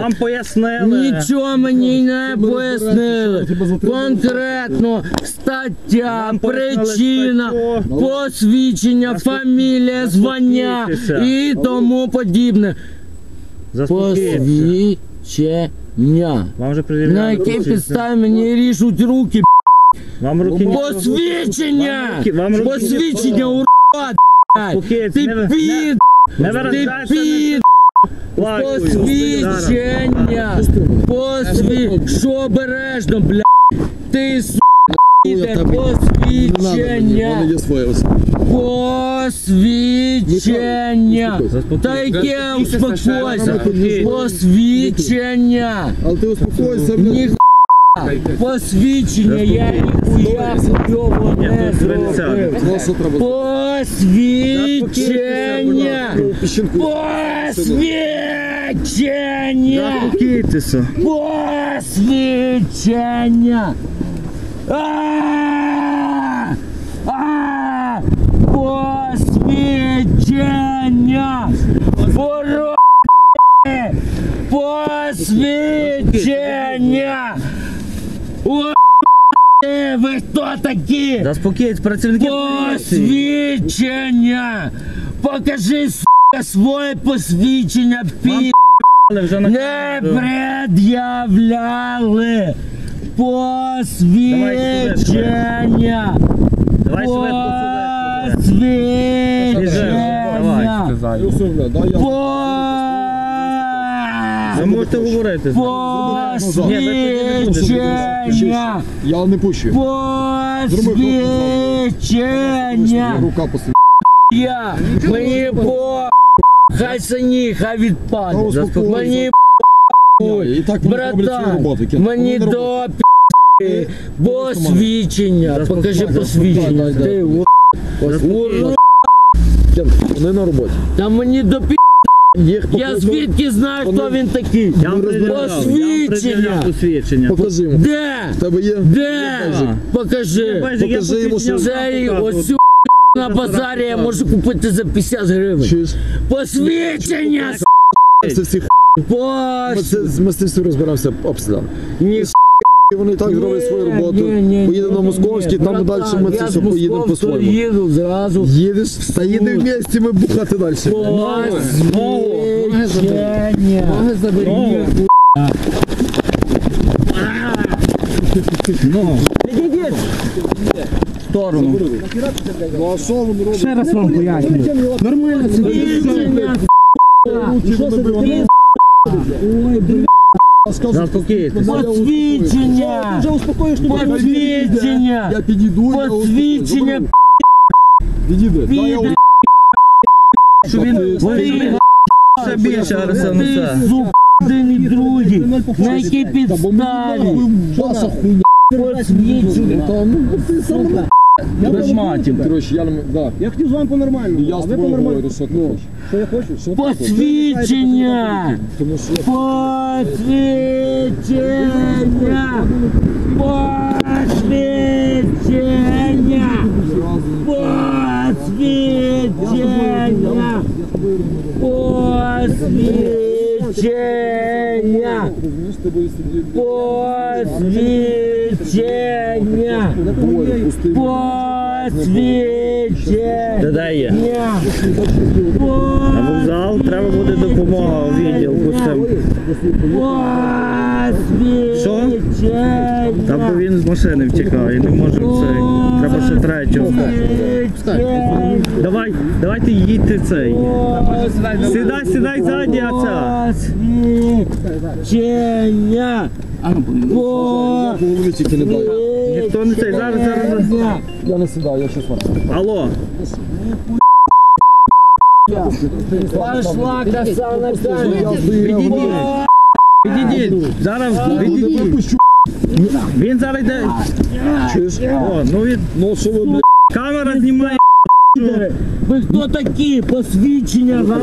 Вам пояснили. Нічого мені не пояснили. Конкретно стаття, Вам пояснили причина, статтю. посвідчення, фамілія, звання і тому подібне. Заспокійтеся. Посвідчення. Вам вже На якій підставі мені ріжуть руки? Вам руки не Посвідчення! Вам руки- вам руки не Посвідчення, урод! Заспокійтеся. Ти Не ви- під! Не Ти під! Лайкою. Посвідчення! Посві... Що обережно, блядь! Ти с***, піде, посвідчення! є своє ось. Посвідчення! Та яке успокойся! Посвідчення! Але ти успокойся, блядь. Ніхуя! Посвідчення я ніхуя його не зробив! Посвідчення! Посвідчення! Заспокійтеся. Посвідчення! А! А! Посвідчення! Уроди! Посвідчення! Уроди! Ви хто такі? Заспокійтесь, працівники поліції. Посвідчення! Покажи, сука, своє посвідчення, пі... Але вже на Не пред'являли посвідчення! Давай швидко. Посвідчення! Давай, я. Ви можете говорити. Посвідчення! Я не пущу. Посвідчення! Рука посвідчена. Я! Мені по... Хай сині, хай відпаде! Мені Братан, мені до посвідчення. Покажи посвідчення. Ти. Вони на роботі. Та мені до пі***. Їх Я звідки знаю, хто він такий? Я вам пред'являв, я вам Посвідчення. пред'являв посвідчення. Покажи йому. Де? В тебе є? Де? Бежик. Покажи. Покажи йому, Цей оцю на базарі я можу купити за 50 гривень. Чуєш? Посвідчення! с***. Це всі х**. Ми, це, ми з цим всім розберемося обстрілян. Ні, вони так зроблять свою роботу. Поїдемо на Московський, там далі ми це все поїдемо по-своєму. їду зразу. Їдеш, та їдемо вместе, ми бухати далі. Ну. Ну. В сторону. Ну а що вони роблять? Ще раз вам пояснюю. Нормально це Посвідчення. Заспокійтесь. Посвідчення. Посвідчення. Я підійду, я Посвідчення. Підійди. Що він він більше сука, один і другий. На якій підставі? Посвідчення. Та ну ти сам. Без матів. Коротше, я не да. Я хотів з вами по-нормальному. Я з тобою говорю, що ти хочеш. Що я хочу? Що ти Посвідчення. Тому що Посвідчення. Посвідчення. Посвідчення. сидіти. Посвідчення. Двоє пустий. Посвідчення. Або де є? Треба буде допомога у відділку з цим. Що? Там бо він з машини втікає не може цей. Треба ще третього. Давай, давайте їдьте цей. Сідай, сідай ззаді, а це. Не дай. Ніхто не цей. Зараз, зараз. Я не сідаю, я щось. Алло. Пошла. Підійдіть. Підійдіть. Зараз відійдіть. Він зараз йде. Чуєш? О, ну він. Ну що ви. Камера знімає. Ви хто такі? Посвідчення вам.